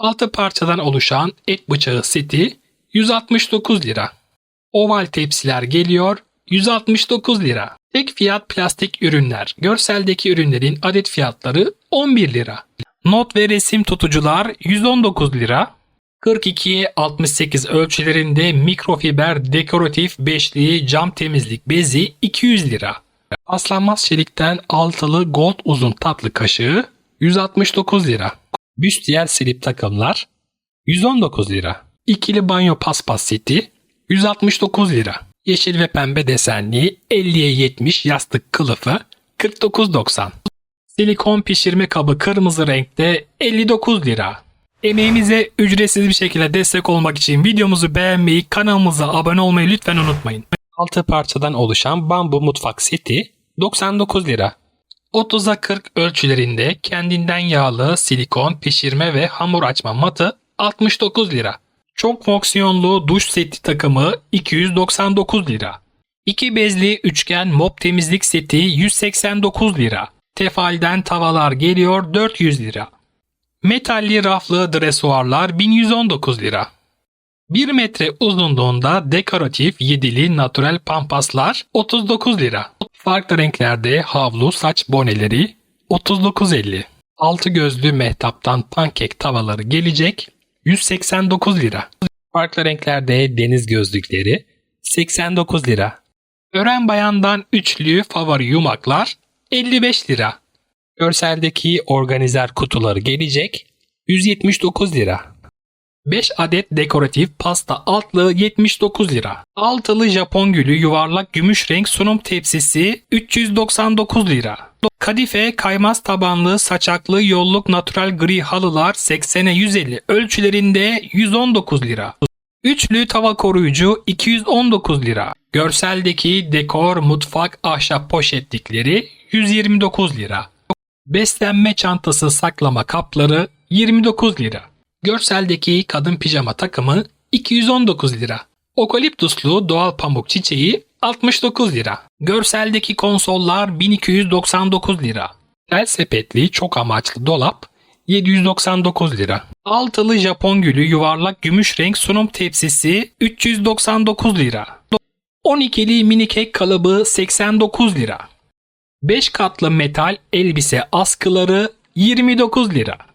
6 parçadan oluşan et bıçağı seti 169 lira. Oval tepsiler geliyor 169 lira. Tek fiyat plastik ürünler. Görseldeki ürünlerin adet fiyatları 11 lira. Not ve resim tutucular 119 lira. 42'ye 68 ölçülerinde mikrofiber dekoratif beşli cam temizlik bezi 200 lira. Paslanmaz çelikten altılı gold uzun tatlı kaşığı 169 lira. Büstiyer silip takımlar 119 lira. İkili banyo paspas seti 169 lira. Yeşil ve pembe desenli 50'ye 70 yastık kılıfı 49.90. Silikon pişirme kabı kırmızı renkte 59 lira. Emeğimize ücretsiz bir şekilde destek olmak için videomuzu beğenmeyi, kanalımıza abone olmayı lütfen unutmayın. 6 parçadan oluşan bambu mutfak seti 99 lira. 30'a 40 ölçülerinde kendinden yağlı silikon pişirme ve hamur açma matı 69 lira. Çok fonksiyonlu duş seti takımı 299 lira. 2 bezli üçgen mop temizlik seti 189 lira. Tefalden tavalar geliyor 400 lira. Metalli raflı dresuarlar 1119 lira. 1 metre uzunluğunda dekoratif yedili natural pampaslar 39 lira. Farklı renklerde havlu saç boneleri 39.50. Altı gözlü mehtaptan pankek tavaları gelecek 189 lira. Farklı renklerde deniz gözlükleri 89 lira. Ören bayandan üçlü favori yumaklar 55 lira. Görseldeki organizer kutuları gelecek 179 lira. 5 adet dekoratif pasta altlığı 79 lira. Altılı Japon gülü yuvarlak gümüş renk sunum tepsisi 399 lira. Kadife kaymaz tabanlı saçaklı yolluk natural gri halılar 80'e 150 ölçülerinde 119 lira. Üçlü tava koruyucu 219 lira. Görseldeki dekor mutfak ahşap poşetlikleri 129 lira. Beslenme çantası saklama kapları 29 lira. Görseldeki kadın pijama takımı 219 lira. Okaliptuslu doğal pamuk çiçeği 69 lira. Görseldeki konsollar 1299 lira. Tel sepetli çok amaçlı dolap 799 lira. Altılı Japon gülü yuvarlak gümüş renk sunum tepsisi 399 lira. 12'li mini kek kalıbı 89 lira. 5 katlı metal elbise askıları 29 lira.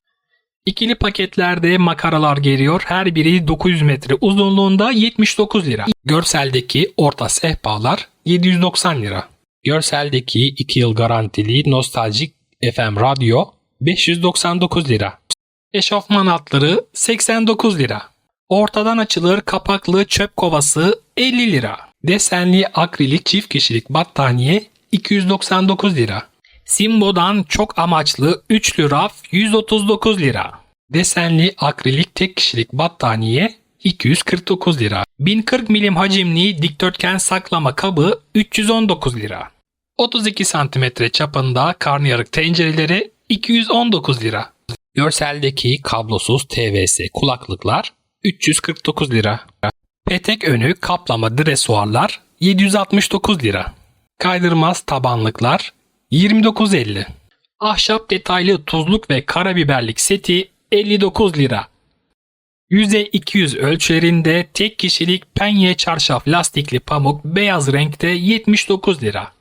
İkili paketlerde makaralar geliyor. Her biri 900 metre uzunluğunda 79 lira. Görseldeki orta sehpalar 790 lira. Görseldeki 2 yıl garantili nostaljik FM radyo 599 lira. Eşofman altları 89 lira. Ortadan açılır kapaklı çöp kovası 50 lira. Desenli akrilik çift kişilik battaniye 299 lira. Simbo'dan çok amaçlı üçlü raf 139 lira. Desenli akrilik tek kişilik battaniye 249 lira. 1040 milim hacimli dikdörtgen saklama kabı 319 lira. 32 cm çapında karnıyarık tencereleri 219 lira. Görseldeki kablosuz TVS kulaklıklar 349 lira. Petek önü kaplama dresuarlar 769 lira. Kaydırmaz tabanlıklar 29.50. Ahşap detaylı tuzluk ve karabiberlik seti 59 lira. %200 ölçülerinde tek kişilik penye çarşaf lastikli pamuk beyaz renkte 79 lira.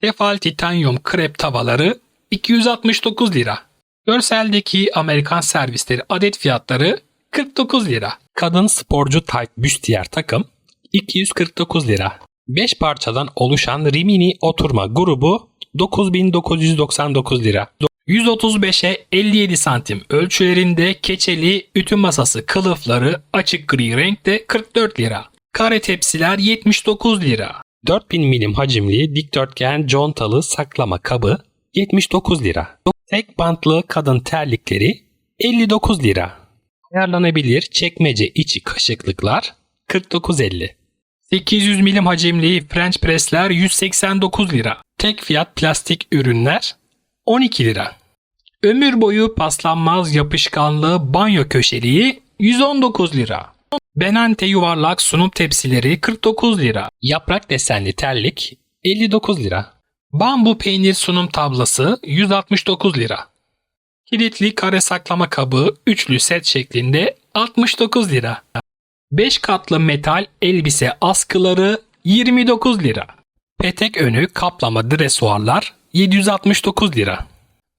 Tefal titanyum krep tavaları 269 lira. Görseldeki Amerikan servisleri adet fiyatları 49 lira. Kadın sporcu tight büstiyer takım 249 lira. 5 parçadan oluşan Rimini oturma grubu 9999 lira. 135'e 57 santim ölçülerinde keçeli ütü masası kılıfları açık gri renkte 44 lira. Kare tepsiler 79 lira. 4000 milim hacimli dikdörtgen contalı saklama kabı 79 lira. Tek bantlı kadın terlikleri 59 lira. Ayarlanabilir çekmece içi kaşıklıklar 49.50. 800 milim hacimli French pressler 189 lira. Tek fiyat plastik ürünler 12 lira. Ömür boyu paslanmaz yapışkanlı banyo köşeliği 119 lira. Benante yuvarlak sunum tepsileri 49 lira. Yaprak desenli terlik 59 lira. Bambu peynir sunum tablası 169 lira. Kilitli kare saklama kabı üçlü set şeklinde 69 lira. 5 katlı metal elbise askıları 29 lira. Petek önü kaplama dresuarlar 769 lira.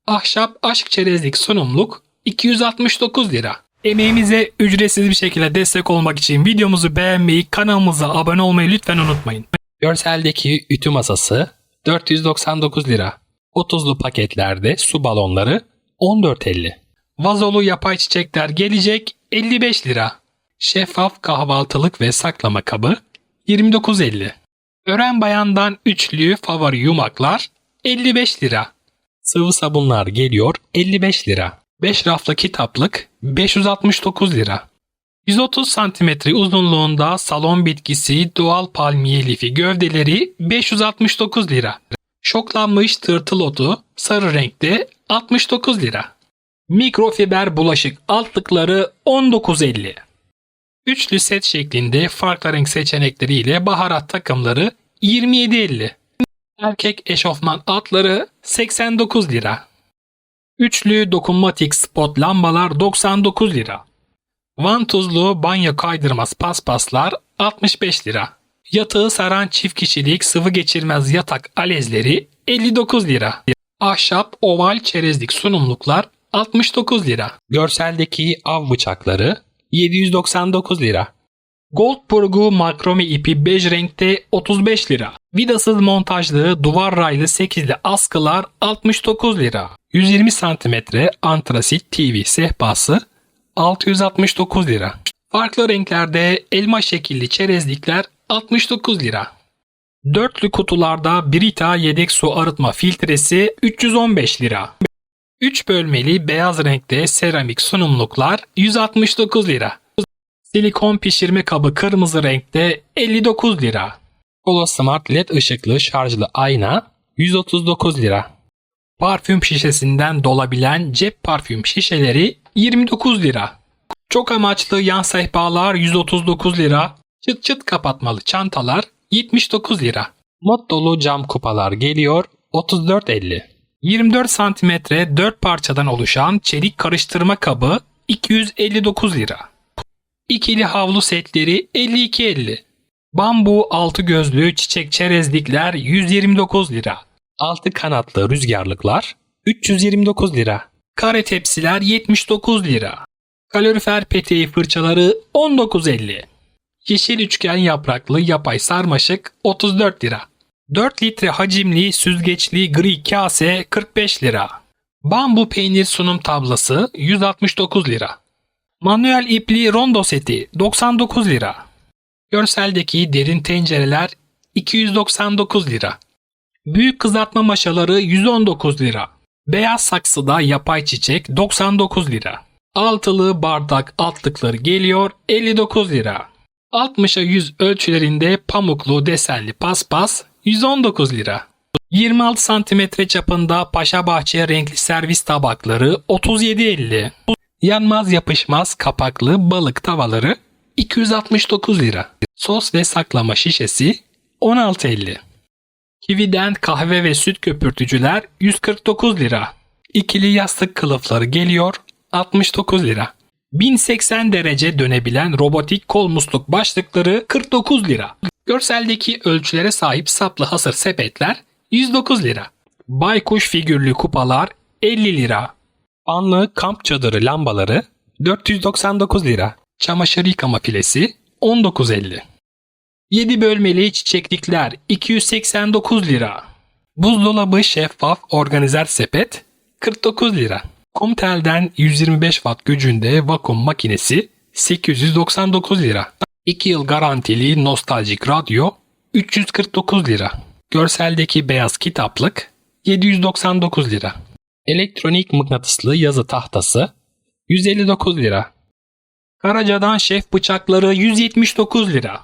Ahşap aşk çerezlik sunumluk 269 lira. Emeğimize ücretsiz bir şekilde destek olmak için videomuzu beğenmeyi, kanalımıza abone olmayı lütfen unutmayın. Görseldeki ütü masası 499 lira. 30'lu paketlerde su balonları 14.50. Vazolu yapay çiçekler gelecek 55 lira. Şeffaf kahvaltılık ve saklama kabı 29.50. Ören bayandan üçlü favori yumaklar 55 lira. Sıvı sabunlar geliyor 55 lira. 5 raflı kitaplık 569 lira. 130 cm uzunluğunda salon bitkisi doğal palmiye lifi gövdeleri 569 lira. Şoklanmış tırtıl otu sarı renkte 69 lira. Mikrofiber bulaşık altlıkları 19.50. Üçlü set şeklinde farklı renk seçenekleriyle baharat takımları 27.50. Erkek eşofman altları 89 lira. Üçlü dokunmatik spot lambalar 99 lira. Vantuzlu banyo kaydırmaz paspaslar 65 lira. Yatağı saran çift kişilik sıvı geçirmez yatak alezleri 59 lira. Ahşap oval çerezlik sunumluklar 69 lira. Görseldeki av bıçakları 799 lira. Goldburg'u makrome ipi bej renkte 35 lira. Vidasız montajlı duvar raylı 8'li askılar 69 lira. 120 cm antrasit TV sehpası 669 lira. Farklı renklerde elma şekilli çerezlikler 69 lira. Dörtlü kutularda Brita yedek su arıtma filtresi 315 lira. 3 bölmeli beyaz renkte seramik sunumluklar 169 lira. Silikon pişirme kabı kırmızı renkte 59 lira. Polo Smart LED ışıklı şarjlı ayna 139 lira. Parfüm şişesinden dolabilen cep parfüm şişeleri 29 lira. Çok amaçlı yan sehpalar 139 lira. Çıt çıt kapatmalı çantalar 79 lira. Mod dolu cam kupalar geliyor 34.50. 24 santimetre 4 parçadan oluşan çelik karıştırma kabı 259 lira. İkili havlu setleri 52.50. Bambu altı gözlü çiçek çerezlikler 129 lira. Altı kanatlı rüzgarlıklar 329 lira. Kare tepsiler 79 lira. Kalorifer peteği fırçaları 19.50. Yeşil üçgen yapraklı yapay sarmaşık 34 lira. 4 litre hacimli süzgeçli gri kase 45 lira. Bambu peynir sunum tablası 169 lira. Manuel ipli rondo seti 99 lira. Görseldeki derin tencereler 299 lira. Büyük kızartma maşaları 119 lira. Beyaz saksıda yapay çiçek 99 lira. Altılı bardak altlıkları geliyor 59 lira. 60'a 100 ölçülerinde pamuklu desenli paspas 119 lira. 26 santimetre çapında Paşabahçe renkli servis tabakları 37.50. Yanmaz yapışmaz kapaklı balık tavaları 269 lira. Sos ve saklama şişesi 16.50. Kivi'den kahve ve süt köpürtücüler 149 lira. İkili yastık kılıfları geliyor 69 lira. 1080 derece dönebilen robotik kol musluk başlıkları 49 lira. Görseldeki ölçülere sahip saplı hasır sepetler 109 lira. Baykuş figürlü kupalar 50 lira. Anlı kamp çadırı lambaları 499 lira. Çamaşır yıkama filesi 19.50. 7 bölmeli çiçeklikler 289 lira. Buzdolabı şeffaf organizer sepet 49 lira. Comtel'den 125 watt gücünde vakum makinesi 899 lira. 2 yıl garantili nostaljik radyo 349 lira. Görseldeki beyaz kitaplık 799 lira. Elektronik mıknatıslı yazı tahtası 159 lira. Karaca'dan şef bıçakları 179 lira.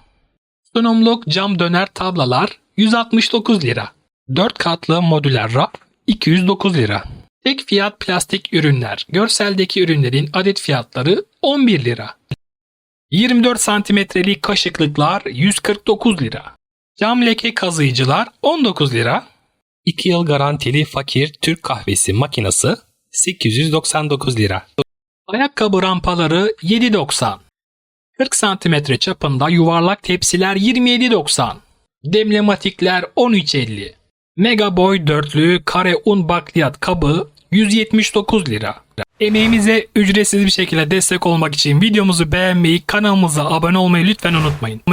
Sunumluk cam döner tablalar 169 lira. 4 katlı modüler raf 209 lira. Tek fiyat plastik ürünler. Görseldeki ürünlerin adet fiyatları 11 lira. 24 santimetrelik kaşıklıklar 149 lira. Cam leke kazıyıcılar 19 lira. 2 yıl garantili fakir Türk kahvesi makinesi 899 lira. Ayakkabı rampaları 7.90. 40 cm çapında yuvarlak tepsiler 27.90. Demlematikler 13.50. Mega Boy dörtlü kare un bakliyat kabı 179 lira. Emeğimize ücretsiz bir şekilde destek olmak için videomuzu beğenmeyi, kanalımıza abone olmayı lütfen unutmayın.